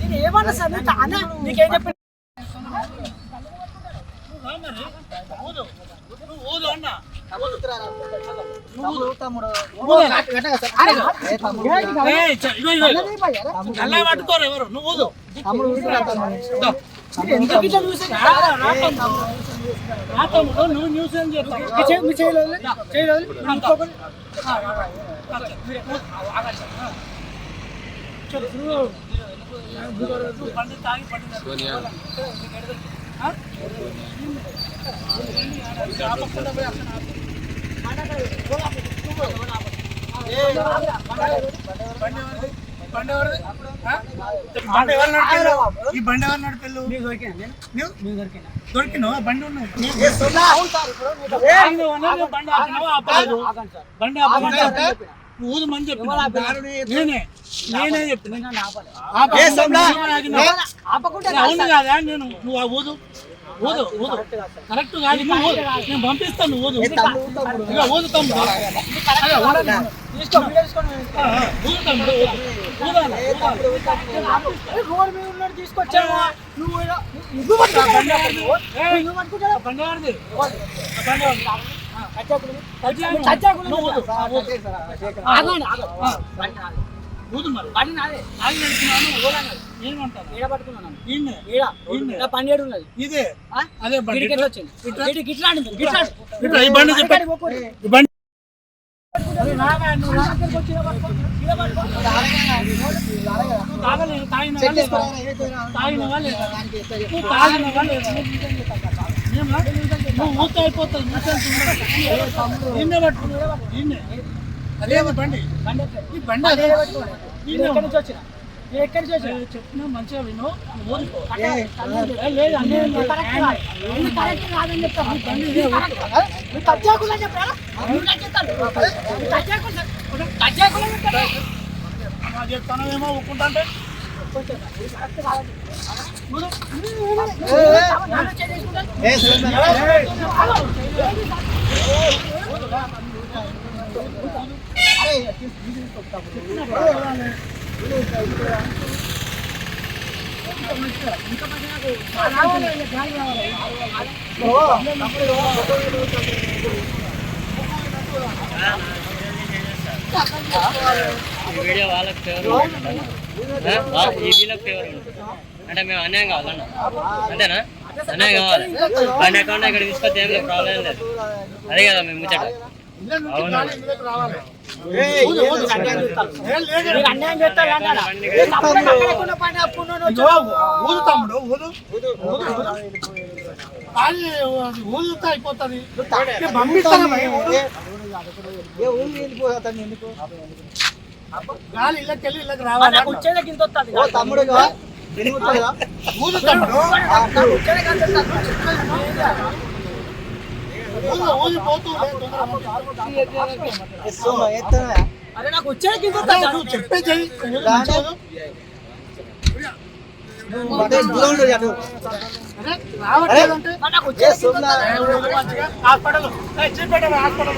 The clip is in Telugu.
నేను ఏమన్నా సార్ నీకు చెప్పి అలా పట్టుకోరు ఎవరు? నువ్వు నువ్వు న్యూస్ ఏం చేస్తావు చేయలేదు బండి బండి ఎవరిది? ఆ? బండి ఎవరు? ఈ బండి ఎవరు నడిపిల్లు? మీకు దొరికినా నేను? నువ్వు మీకు దొరికినా? దొరికినావు ఆ బండి వాళ్ళని బండి? ఆపలేదు. నువ్వు ఊదమని చెప్పిన నేనే. నేనే చెప్పిన. ఆపకుండా అవును కాదా? నేను నువ్వు ఆ ఊదు. ఊదు ఊదు కరెక్ట్ కాదు. నేను పంపిస్తాను ఊదు ఇక ఊదు తమ్ముడు. రోడ్ మీద ఉన్నాడు తీసుకొచ్చావా? నువ్వు పట్టుకుంటావా? బండి ఊదు. నాది. మరి. నాదే. పన్నీరు ఉన్నది. ఇదే? అదే వచ్చింది? బండి బండి నువ్వు నిన్నే అదే బండి. అదే. నుంచి వచ్చిన ఎక్కడి చెప్పినా మంచిగా విను లేదు అన్నీ నువ్వు కరెక్ట్ కాదు. కరెక్ట్ కాదని చెప్పరా? చెప్తాను. నువ్వు కచ్చాకులు చెప్- నువ్వు కచ్చాకులు అని చెప్తారా? చెప్తానేమో ఊరుకుంటా అంటే ఈ వీడియో వాళ్ళకి ఫేవర్ ఉంటుంది. ఈ వీళ్ళకి ఫేవర్ అంటే మేము అన్యాయం కావాలన్నా. అంతేనా? అన్యాయం కావాలి బండి అకౌంట్ ఇక్కడ తీసుకొస్తే ఏం ప్రాబ్లం లేదు. అదే కదా మేము ముచ్చట. అన్యాయం చేస్తారు. ఊదు తమ్ముడు ఊదు ఖాళీ ఊదుతా అయిపోతుంది పంపిస్తాను. గాలి ఇళ్ళకి వెళ్ళి ఇళ్ళకి రావాలి నాకు వచ్చేది ఇంత వస్తుంది ఊదు తమ్ముడు అరే నాకు వచ్చేది ఇంత అదే, వస్తుంది. నువ్వు చెప్పే చెయ్యి మంచిగా ఊదు. అదే, రావట్లేదంటే మరి నాకు వచ్చేది ఇంత వస్తుంది. ఏ, ఊదు మంచిగా. హాస్పిటల్ ఏ, చూపెట్టాలి హాస్పిటల్